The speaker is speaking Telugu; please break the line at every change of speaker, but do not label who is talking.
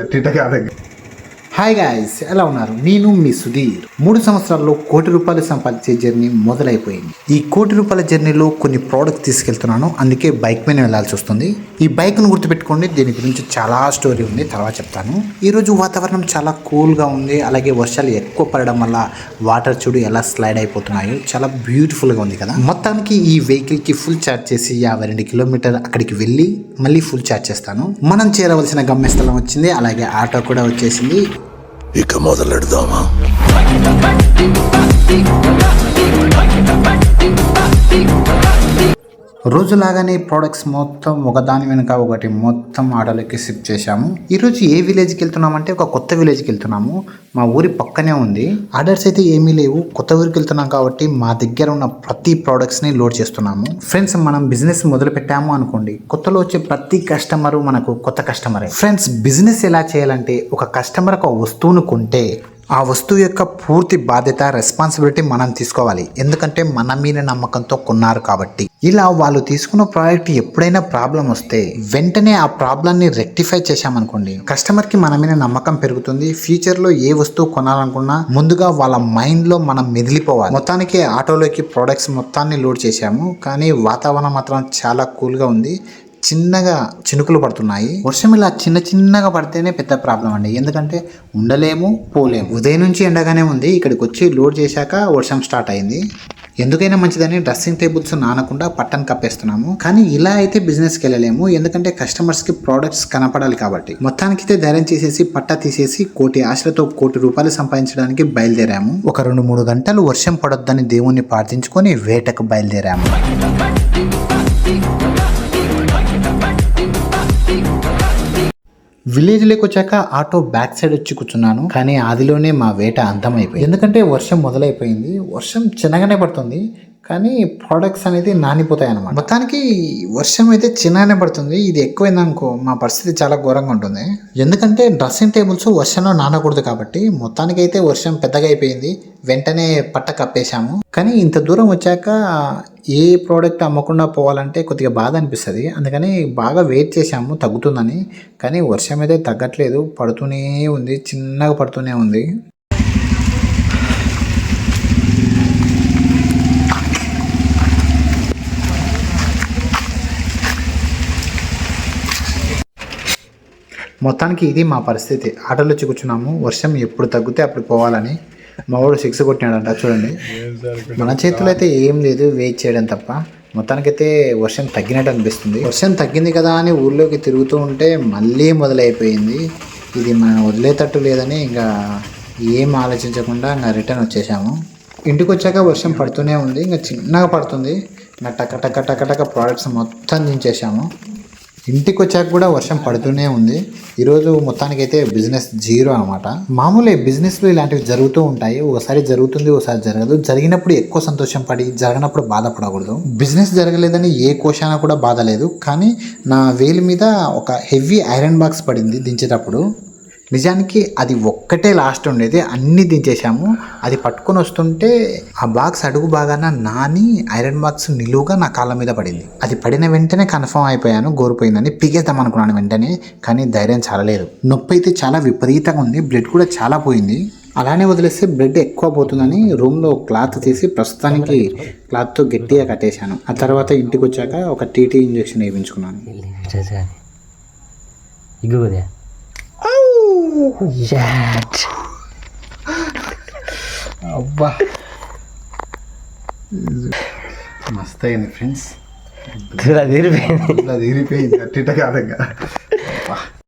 అట్టిట కాదంగా
హాయ్ గాయస్ ఎలా ఉన్నారు? నేను మీ సుధీర్. మూడు సంవత్సరాల్లో కోటి రూపాయలు సంపాదించే జర్నీ మొదలైపోయింది. ఈ కోటి రూపాయల జర్నీలో కొన్ని ప్రోడక్ట్ తీసుకెళ్తున్నాను. అందుకే బైక్ మీద వెళ్ళాల్సి వస్తుంది. ఈ బైక్ను గుర్తుపెట్టుకోండి. దీని గురించి చాలా స్టోరీ ఉంది. తర్వాత చెప్తాను. ఈరోజు వాతావరణం చాలా కూల్గా ఉంది. అలాగే వర్షాలు ఎక్కువ పడడం వల్ల వాటర్ చూడు ఎలా స్లైడ్ అయిపోతున్నాయో చాలా బ్యూటిఫుల్గా ఉంది కదా. మొత్తానికి ఈ వెహికల్కి ఫుల్ ఛార్జ్ చేసి యాభై రెండు కిలోమీటర్ అక్కడికి వెళ్ళి మళ్ళీ ఫుల్ ఛార్జ్ చేస్తాను. మనం చేరవలసిన గమ్యస్థలం వచ్చింది. అలాగే ఆటో కూడా వచ్చేసింది.
ఇక మొదలెడదామా
రోజులాగానే ప్రోడక్ట్స్ మొత్తం ఒకదాని వెనుక ఒకటి మొత్తం ఆటోలకి షిఫ్ట్ చేశాము. ఈరోజు ఏ విలేజ్కి వెళ్తున్నామంటే ఒక కొత్త విలేజ్కి వెళ్తున్నాము. మా ఊరి పక్కనే ఉంది. ఆర్డర్స్ అయితే ఏమీ లేవు. కొత్త ఊరికి వెళ్తున్నాం కాబట్టి మా దగ్గర ఉన్న ప్రతి ప్రోడక్ట్స్ని లోడ్ చేస్తున్నాము. ఫ్రెండ్స్ మనం బిజినెస్ మొదలు పెట్టాము అనుకోండి. కొత్తలో వచ్చే ప్రతి కస్టమరు మనకు కొత్త కస్టమరే ఫ్రెండ్స్ బిజినెస్ ఎలా చేయాలంటే ఒక కస్టమర్ ఒక వస్తువును కొంటే ఆ వస్తువు యొక్క పూర్తి బాధ్యత రెస్పాన్సిబిలిటీ మనం తీసుకోవాలి. ఎందుకంటే మన మీద నమ్మకంతో కొన్నారు కాబట్టి. ఇలా వాళ్ళు తీసుకున్న ప్రోడక్ట్ ఎప్పుడైనా ప్రాబ్లం వస్తే వెంటనే ఆ ప్రాబ్లమ్ని రెక్టిఫై చేశామనుకోండి కస్టమర్కి మన మీద నమ్మకం పెరుగుతుంది ఫ్యూచర్లో ఏ వస్తువు కొనాలనుకున్నా ముందుగా వాళ్ళ మైండ్లో మనం మెదిలిపోవాలి మొత్తానికి ఆటోలోకి ప్రోడక్ట్స్ మొత్తాన్ని లోడ్ చేశాము కానీ వాతావరణం మాత్రం చాలా కూల్గా ఉంది చిన్నగా చినుకులు పడుతున్నాయి. వర్షం ఇలా చిన్న చిన్నగా పడితేనే పెద్ద ప్రాబ్లం అండి ఎందుకంటే ఉండలేము పోలేము. ఉదయం నుంచి ఎండగానే ఉంది ఇక్కడికి వచ్చి లోడ్ చేశాక వర్షం స్టార్ట్ అయింది. ఎందుకైనా మంచిదని డ్రెస్సింగ్ టేబుల్స్ నానకుండా పట్టన్ కప్పేస్తున్నాము. కానీ ఇలా అయితే బిజినెస్కి వెళ్ళలేము. ఎందుకంటే కస్టమర్స్కి ప్రోడక్ట్స్ కనపడాలి కాబట్టి. మొత్తానికైతే ధైర్యం చేసేసి పట్ట తీసేసి కోటి ఆశలతో కోటి రూపాయలు సంపాదించడానికి బయలుదేరాము. ఒక రెండు మూడు గంటలు వర్షం పడొద్దని దేవుణ్ణి ప్రార్థించుకొని వేటకు బయలుదేరాము. విలేజ్లోకి వచ్చాక ఆటో బ్యాక్ సైడ్ వచ్చి కూర్చున్నాను. కానీ ఆదిలోనే మా వేట అంతమైపోయింది. ఎందుకంటే వర్షం మొదలైపోయింది. వర్షం చిన్నగానే పడుతుంది. కానీ ప్రోడక్ట్స్ అనేది నానిపోతాయి అనమాట మొత్తానికి వర్షం అయితే చిన్నగానే పడుతుంది. ఇది ఎక్కువైంది అనుకో మా పరిస్థితి చాలా ఘోరంగా ఉంటుంది. ఎందుకంటే డ్రెస్సింగ్ టేబుల్స్ వర్షంలో నానకూడదు కాబట్టి మొత్తానికి అయితే వర్షం పెద్దగా అయిపోయింది. వెంటనే పట్ట కప్పేశాము. కానీ ఇంత దూరం వచ్చాక ఏ ప్రోడక్ట్ అమ్మకుండా పోవాలంటే కొద్దిగా బాధ అనిపిస్తుంది. అందుకని బాగా వెయిట్ చేశాము తగ్గుతుందని. కానీ వర్షం అయితే తగ్గట్లేదు పడుతూనే ఉంది చిన్నగా పడుతూనే ఉంది. మొత్తానికి ఇది మా పరిస్థితి. ఆటోలో వచ్చి కూర్చున్నాము వర్షం ఎప్పుడు తగ్గితే అప్పుడు పోవాలని. మా వాడు సిక్స్ కొట్టినాడంట చూడండి. మన చేతిలో అయితే ఏం లేదు వెయిట్ చేయడం తప్ప. మొత్తానికైతే వర్షం తగ్గినట్టు అనిపిస్తుంది. వర్షం తగ్గింది కదా అని ఊళ్ళోకి తిరుగుతూ ఉంటే మళ్ళీ మొదలైపోయింది. ఇది మనం వదిలేటట్టు లేదని ఇంకా ఏం ఆలోచించకుండా ఇంకా రిటర్న్ వచ్చేసాము. ఇంటికి వచ్చాక వర్షం పడుతూనే ఉంది ఇంకా చిన్నగా పడుతుంది. ఇంకా టక టక టక టక ప్రోడక్ట్స్ మొత్తం దించేసాము. ఇంటికి వచ్చాక కూడా వర్షం పడుతూనే ఉంది. ఈరోజు మొత్తానికి అయితే బిజినెస్ జీరో అనమాట మామూలే బిజినెస్లో ఇలాంటివి జరుగుతూ ఉంటాయి. ఒకసారి జరుగుతుంది ఒకసారి జరగదు. జరిగినప్పుడు ఎక్కువ సంతోషం పడి జరగనప్పుడు బాధపడకూడదు. బిజినెస్ జరగలేదని ఏ కోశాన కూడా బాధ లేదు. కానీ నా వేలి మీద ఒక హెవీ ఐరన్ బాక్స్ పడింది దించేటప్పుడు. నిజానికి అది ఒక్కటే లాస్ట్ ఉండేది అన్ని దించేసాము అది పట్టుకొని వస్తుంటే ఆ బాక్స్ అడుగు బాగాన నాని ఐరన్ బాక్స్ నిలువుగా నా కాళ్ళ మీద పడింది. అది పడిన వెంటనే కన్ఫర్మ్ అయిపోయాను గోరిపోయిందని పిగేద్దాం అనుకున్నాను వెంటనే కానీ ధైర్యం చాలలేదు. నొప్పి అయితే చాలా విపరీతంగా ఉంది బ్లడ్ కూడా చాలా పోయింది. అలానే వదిలేస్తే బ్లడ్ ఎక్కువ పోతుందని రూమ్లో క్లాత్ తీసి ప్రస్తుతానికి క్లాత్తో గట్టిగా కట్టేశాను. ఆ తర్వాత ఇంటికి వచ్చాక ఒక టీటీ ఇంజెక్షన్ వేయించుకున్నాను. అబ్బా. మస్త్ అయింది ఫ్రెండ్స్
ఇరిపోయింది
అది ఇరిపోయింది అట్టిట కాదంగా.